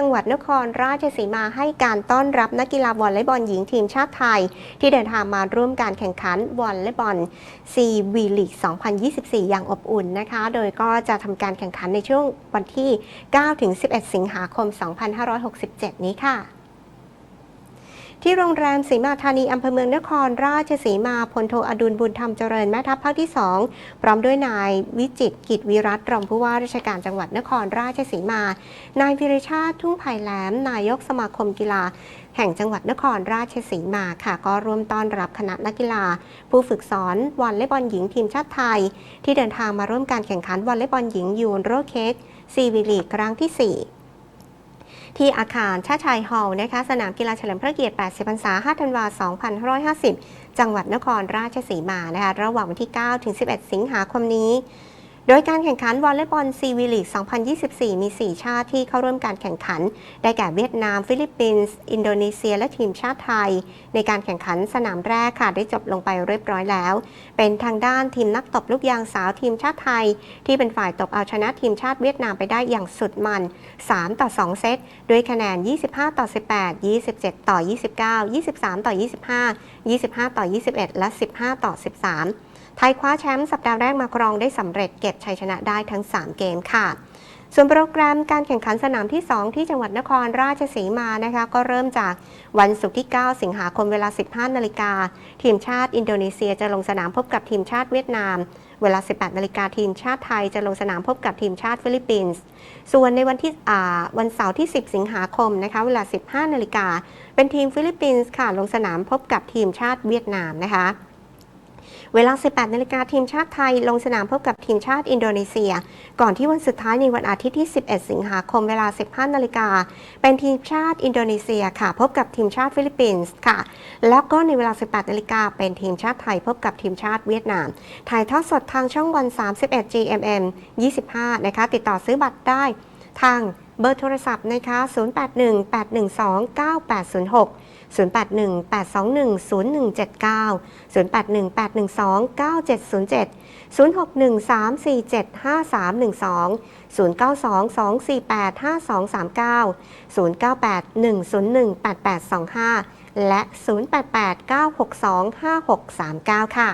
จังหวัดนครราชสีมาให้การต้อนรับนักกีฬาวอลเลย์บอลหญิงทีมชาติไทย ที่เดินทางมาร่วมการแข่งขันวอลเลย์บอลซีวีลีก 2024 อย่างอบอุ่นนะคะ โดยก็จะทำการแข่งขันในช่วงวันที่ 9-11 สิงหาคม 2567 นี้ค่ะ ที่โรงแรมศรีมาธานีอำเภอเมืองนครราชสีมาพลโทอดุลบุญธรรมเจริญแม่ทัพภาคที่ 2 พร้อมด้วยนายวิจิตกิจวิรัตรรองผู้ว่าราชการจังหวัดนครราชสีมา นายวิริชาติทุ่งไผ่แหลม นายกสมาคมกีฬา แห่งจังหวัดนครราชสีมาค่ะ ก็ร่วมต้อนรับคณะนักกีฬา ผู้ฝึกสอนวอลเลย์บอลหญิงทีมชาติไทย ที่เดินทางมาร่วมการแข่งขันวอลเลย์บอลหญิงยูนโรเค้กซีวีลีกครั้งที่ 4 ที่อาคารชาชัยฮอลล์นะคะสนามกีฬาเฉลิมพระเกียรติ 80 พรรษา 5 ธันวาคม 2550 จังหวัดนครราชสีมานะคะระหว่างวันที่ 9 ถึง 11 สิงหาคมนี้ โดยการแข่งขันวอลเลย์บอลซีวีลีก 2024 มี 4 ชาติที่เข้าร่วมการแข่งขัน ได้แก่เวียดนาม ฟิลิปปินส์ อินโดนีเซีย และทีมชาติไทย ในการแข่งขันสนามแรกค่ะได้จบลงไปเรียบร้อยแล้ว เป็นทางด้านทีมนักตบลูกยางสาวทีมชาติไทย ที่เป็นฝ่ายตบเอาชนะทีมชาติเวียดนามไปได้อย่างสุดมัน 3 ต่อ 2 เซต ด้วยคะแนน 25 ต่อ 18 27 ต่อ 29 23 ต่อ 25 25 ต่อ 21 และ 15 ต่อ 13 ไทยคว้าแชมป์สัปดาห์แรกมาครองได้สำเร็จเก็บชัยชนะได้ทั้ง 3 เกมค่ะ ส่วนโปรแกรมการแข่งขันสนามที่ 2 ที่จังหวัดนครราชสีมานะคะก็เริ่มจากวันศุกร์ที่ 9 สิงหาคมเวลา 15 นาฬิกา ทีมชาติอินโดนีเซียจะลงสนามพบกับทีมชาติเวียดนาม เวลา 18 นาฬิกาทีมชาติไทยจะลงสนามพบกับทีมชาติฟิลิปปินส์ส่วนในวันที่อ่าวันเสาร์ที่ 10 สิงหาคมนะคะเวลา 15 นาฬิกาเป็นทีมฟิลิปปินส์ค่ะลงสนามพบกับทีมชาติเวียดนามนะคะ เวลา 18 นาฬิกาทีมชาติไทย ลงสนามพบกับทีมชาติอินโดนีเซีย ก่อนที่วันสุดท้ายในวันอาทิตย์ที่ 11 สิงหาคมเวลา 15 นาฬิกา เป็นทีมชาติอินโดนีเซียค่ะ พบกับทีมชาติฟิลิปปินส์ค่ะ แล้วก็ในเวลา 18 นาฬิกาเป็นทีมชาติไทยพบกับทีมชาติเวียดนาม ถ่ายทอดสดทางช่องวัน 31 GMM 25 นะคะ ติดต่อซื้อบัตรได้ทาง เบอร์โทรศัพท์นะคะ 0818129806 081 821 0179 081 812 9707 061 347 5312 092 248 5239 098 101 8825 และ 088 962 5639 ค่ะ